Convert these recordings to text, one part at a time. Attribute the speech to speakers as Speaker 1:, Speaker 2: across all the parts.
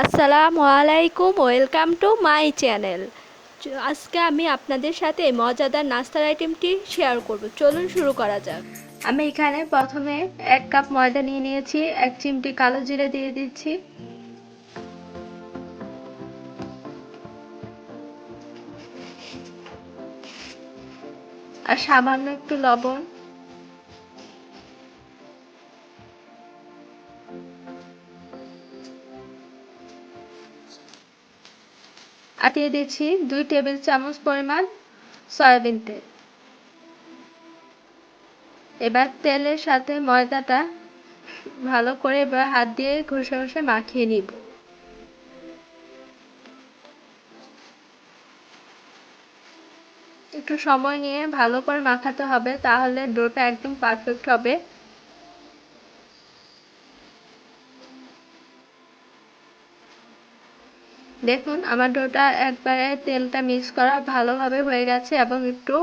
Speaker 1: আসসালামু আলাইকুম welcome to my channel. আজকে আমি আপনাদের সাথে মজাদার নাস্তার আইটেমটি শেয়ার করব। চলুন শুরু করা যাক। আমি এখানে প্রথমে এক কাপ ময়দা নিয়ে নিয়েছি, এক চিমটি কালো জিরে দিয়ে দিচ্ছি। আর সামান্য একটু লবণ। আর দিয়ে দিচ্ছি দুই টেবিল চামচ পরিমাণ সয়াবিন তেল। এবার তেলের সাথে ময়দাটা ভালো করে এবার হাত দিয়ে ঘষে ঘষে মাখিয়ে নিব। একটু সময় নিয়ে ভালো করে মাখাতে হবে, তাহলে ডোটা একদম পারফেক্ট হবে। দেখুন, আমার ডোটা একবারে তেলটা মিক্স করা ভালোভাবে হয়ে গেছে এবং একটু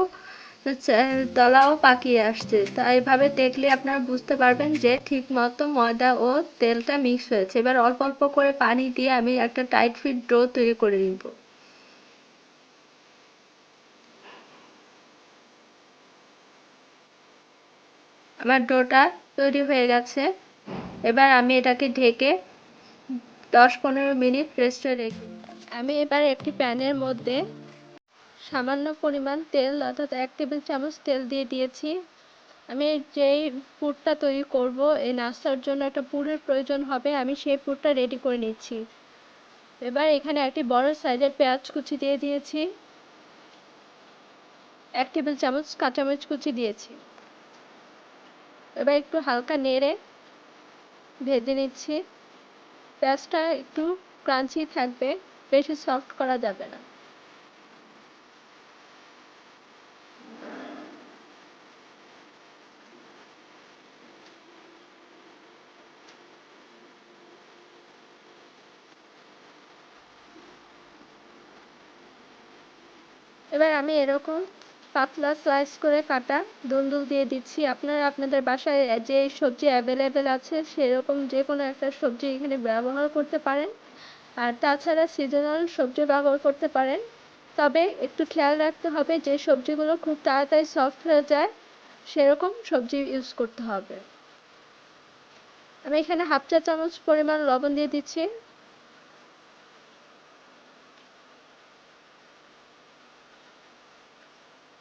Speaker 1: তলাও পাকিয়ে আসছে। তা এইভাবে দেখলে আপনারা বুঝতে পারবেন যে ঠিক মতো ময়দা ও তেলটা মিক্স হয়েছে। এবার অল্প অল্প করে পানি দিয়ে আমি একটা টাইট ফিট ডো তৈরি করে নিব। আমার ডোটা তৈরি হয়ে গেছে। এবার আমি এটাকে ঢেকে দশ পনেরো মিনিট রেস্টে রেখে। আমি এবার একটি প্যানের মধ্যে সামান্য পরিমাণ তেল, অর্থাৎ এক টেবিল চামচ তেল দিয়ে দিয়েছি। আমি যেই পুরটা তৈরি করব, এই নাস্তার জন্য একটা পুরের প্রয়োজন হবে, আমি সেই পুরটা রেডি করে নিচ্ছি। এবার এখানে একটি বড় সাইজের পেঁয়াজ কুচি দিয়ে দিয়েছি। এক টেবিল চামচ কাঁচামরিচ কুচি দিয়েছি। এবার একটু হালকা নেড়ে ভেজে নিচ্ছি। পেঁয়াজটা একটু ক্রাঞ্চি থাকবে বেশি সফট করা যাবে না। এবার আমি এরকম পাতলা স্লাইস করে কাটা দুন্দুল দিয়ে দিচ্ছি। আপনারা আপনাদের বাসায় যে সবজি অ্যাভেলেবেল আছে, সেরকম যে কোনো একটা সবজি এখানে ব্যবহার করতে পারেন। আর তাছাড়া সিজনাল সবজি ব্যবহার করতে পারেন। তবে একটু খেয়াল রাখতে হবে যে সবজিগুলো খুব তাড়াতাড়ি সফট হয়ে যায়, সেরকম সবজি ইউজ করতে হবে। আমি এখানে হাফ চা চামচ পরিমাণ লবণ দিয়ে দিচ্ছি।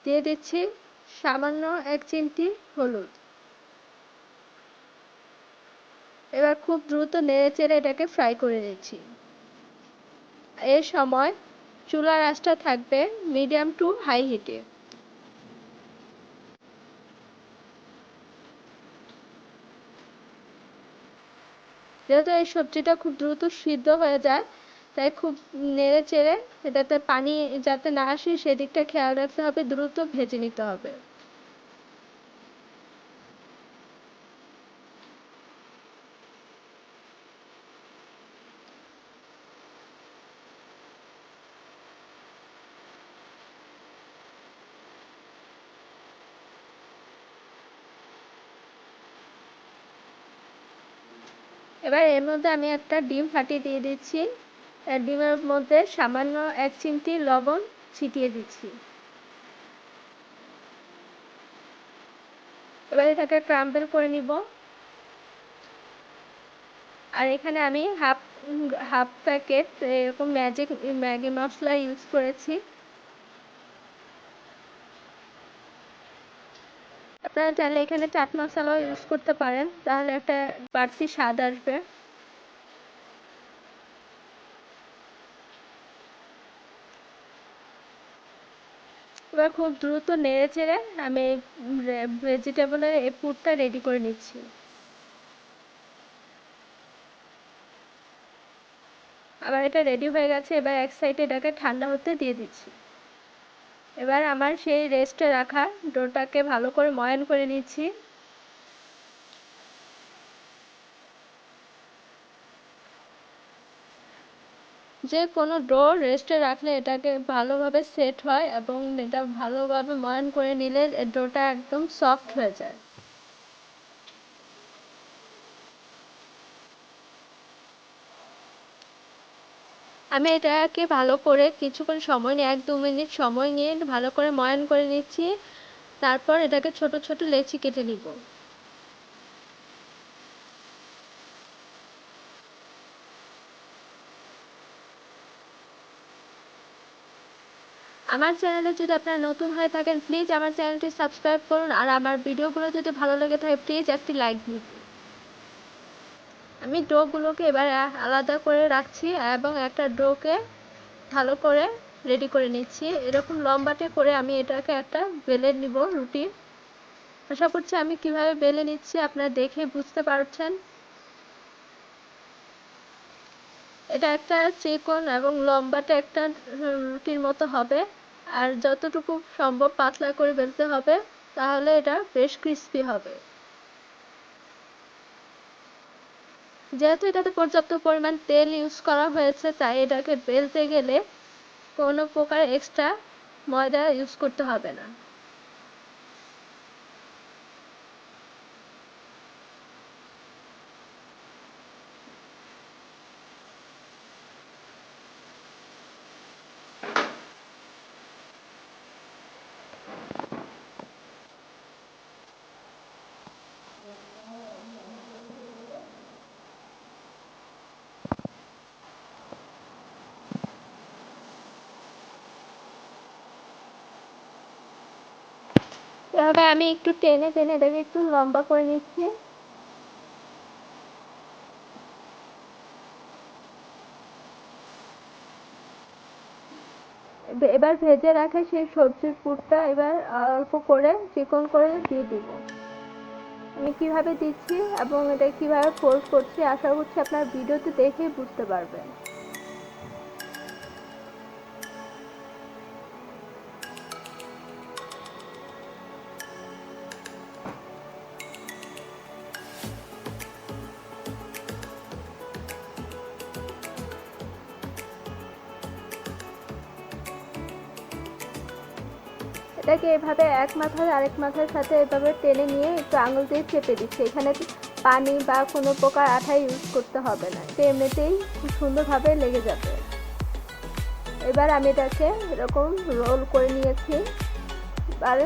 Speaker 1: দিয়ে দিচ্ছি সামান্য এক চিমটি হলুদ। এবার খুব দ্রুত নেড়ে চেড়ে এটাকে ফ্রাই করে নিচ্ছি। এর সময় চুলার আঁচটা থাকবে মিডিয়াম টু হাই হিটে। যেহেতু এই সবজিটা খুব দ্রুত সিদ্ধ হয়ে যায় তাই খুব নেড়ে চেড়ে এটাতে পানি যাতে না আসে, সেদিকটা খেয়াল রাখতে হবে, দ্রুত ভেজে নিতে হবে। এবার এর মধ্যে আমি একটা ডিম ফাটিয়ে দিয়ে দিচ্ছি। ডিমের মধ্যে সামান্য এক চিমটি লবণ ছিটিয়ে দিচ্ছি। এবার এটাকে ক্রাম্বেল করে নিব। আর এখানে আমি হাফ হাফ প্যাকেট এরকম ম্যাজিক, ম্যাগি মশলা ইউজ করেছি। আপনারা চাইলে এখানে চাট মশলাও ইউজ করতে পারেন। তাহলে একটা বাড়তি স্বাদ আসবে। এবার খুব দ্রুত নেড়ে চেড়ে আমি ভেজিটেবলের এই পুরটা রেডি করে নিচ্ছি। আবার এটা রেডি হয়ে গেছে, এবার এক সাইডে এটাকে ঠান্ডা হতে দিয়ে দিচ্ছি। এবার আমার সেই রেস্টে রাখা ডোটাকে ভালো করে ময়ান করে নিচ্ছি। যে কোনো ডো রেস্টে রাখলে এটাকে ভালোভাবে সেট হয় এবং এটা ভালোভাবে ময়ান করে নিলে ডোটা একদম সফট হয়ে যায়। আমি এটাকে ভালো করে কিছুক্ষণ সময় নিয়ে, এক দু মিনিট সময় নিয়ে ভালো করে ময়ান করে নিচ্ছি। তারপর এটাকে ছোট ছোট লেচি কেটে নিব। আমার চ্যানেলে যদি আপনারা নতুন হয়ে থাকেন প্লিজ আমার চ্যানেলটি সাবস্ক্রাইব করুন আর আমার ভিডিওগুলো যদি ভালো লেগে থাকে প্লিজ একটি লাইক দিন। আমি ডোগুলোকে এবার আলাদা করে রাখছি এবং একটা ডোকে ভালো করে রেডি করে নিচ্ছি। এরকম লম্বাটে করে আমি এটাকে একটা বেলে নিব রুটি। আশা করছি আমি কীভাবে বেলে নিচ্ছি আপনারা দেখে বুঝতে পারছেন। এটা একটা চিকন এবং লম্বাটে একটা রুটির মতো হবে। আর যতটুকু সম্ভব পাতলা করে বেলতে হবে, তাহলে এটা বেশ ক্রিস্পি হবে। যেহেতু এটাতে পর্যাপ্ত পরিমাণ তেল ইউজ করা হয়েছে, তাই এটাকে বেলতে গেলে কোনো প্রকার এক্সট্রা ময়দা ইউজ করতে হবে না। এভাবে আমি একটু টেনে টেনে এটাকে একটু লম্বা করে নিচ্ছি। এবার ভেজে রাখা সেই সবজির পুরটা এবার অল্প করে চিকন করে দিয়ে দিব। আমি কীভাবে দিচ্ছি এবং এটা কীভাবে ফোল্ড করছি, আশা করছি আপনার ভিডিওতে দেখেই বুঝতে পারবেন। এটাকে এভাবে এক মাথার আরেক মাথার সাথে এভাবে টেনে নিয়ে একটু আঙুল দিয়ে চেপে দিচ্ছি। এখানে পানি বা কোনো প্রকার আঠা ইউজ করতে হবে না। এটা এমনিতেই খুব সুন্দরভাবে লেগে যাবে। এবার আমি এটাকে এরকম রোল করে নিয়েছি। আর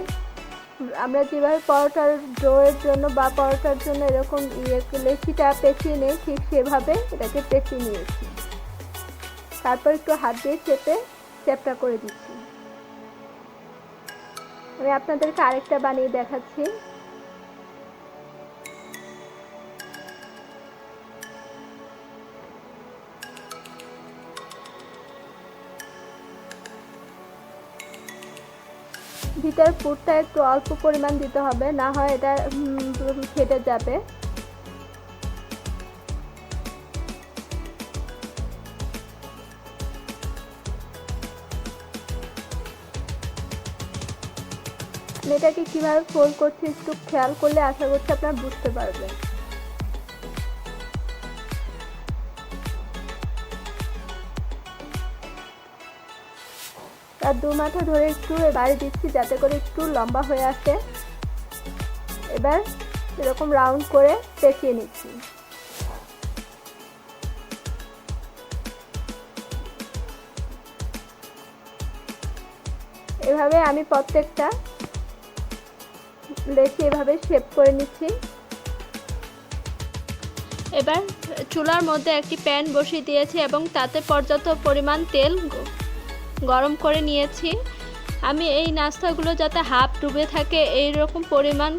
Speaker 1: আমরা যেভাবে পরোটার ডোয়ের জন্য বা পরোটার জন্য এরকম ইয়ে লেচিটা পেঁচিয়ে নিই ঠিক সেভাবে এটাকে পেঁচিয়ে নিয়েছি। তারপর একটু হাত দিয়ে চেপে চ্যাপটা করে দিচ্ছি। আমি আপনাদেরকে আরেকটা বানিয়ে দেখাচ্ছি। ভিটার পুরটা একটু অল্প পরিমাণ দিতে হবে, না হয় এটা ফেটে যাবে। এটাকে কীভাবে ফোল্ড করছি একটু খেয়াল করলে আশা করছি আপনারা বুঝতে পারবেন। তার দু মাথা ধরে একটু বাড়ি দিচ্ছি যাতে করে একটু লম্বা হয়ে আসে। এবার এরকম রাউন্ড করে পেঁচিয়ে নিচ্ছি। এভাবে আমি প্রত্যেকটা লেচি এভাবে শেপ করে নিচ্ছি। এবার চুলার মধ্যে একটি প্যান বসিয়ে দিয়েছি এবং তাতে পর্যাপ্ত পরিমাণ তেল গরম করে নিয়েছি। আমি এই নাস্তাগুলো যাতে হাফ ডুবে থাকে এই রকম পরিমাণ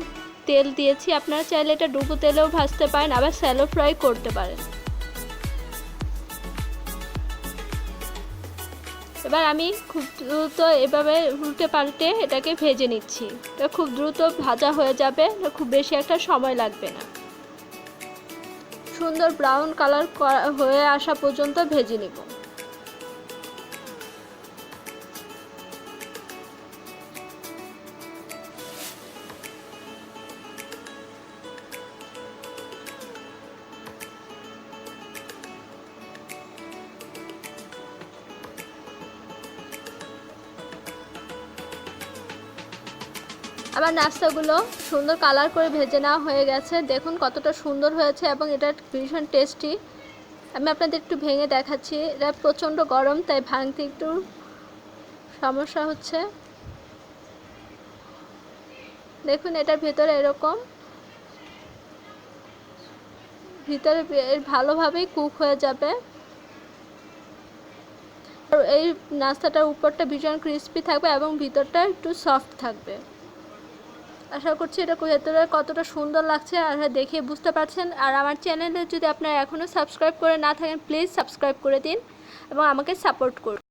Speaker 1: তেল দিয়েছি। আপনারা চাইলে এটা ডুবো তেলেও ভাজতে পারেন, আবার স্যালো ফ্রাই করতে পারেন। এবার আমি খুব দ্রুত এভাবে উল্টে পাল্টে এটাকে ভেজে নিচ্ছি। এটা খুব দ্রুত ভাজা হয়ে যাবে খুব বেশি একটা সময় লাগবে না। সুন্দর ব্রাউন কালার হয়ে আসা পর্যন্ত ভেজে নিব। আমার নাস্তাগুলো সুন্দর কালার করে ভেজে নেওয়া হয়ে গেছে। দেখুন কতটা সুন্দর হয়েছে এবং এটা ভীষণ টেস্টি আমি আপনাদের একটু ভেঙে দেখাচ্ছি। এটা প্রচণ্ড গরম, তাই ভাঙতে একটু সমস্যা হচ্ছে। দেখুন এটার ভেতরে এরকম। ভিতরে ভালোভাবেই কুক হয়ে যাবে। আর এই নাস্তাটার উপরটা ভীষণ ক্রিস্পি থাকবে এবং ভিতরটা একটু সফট থাকবে। আশা করছি এটা ভেতরে কতটা সুন্দর লাগছে আর দেখে বুঝতে পারছেন। আর আমার চ্যানেলে যদি আপনারা এখনও সাবস্ক্রাইব করে না থাকেন প্লিজ সাবস্ক্রাইব করে দিন এবং আমাকে সাপোর্ট করুন।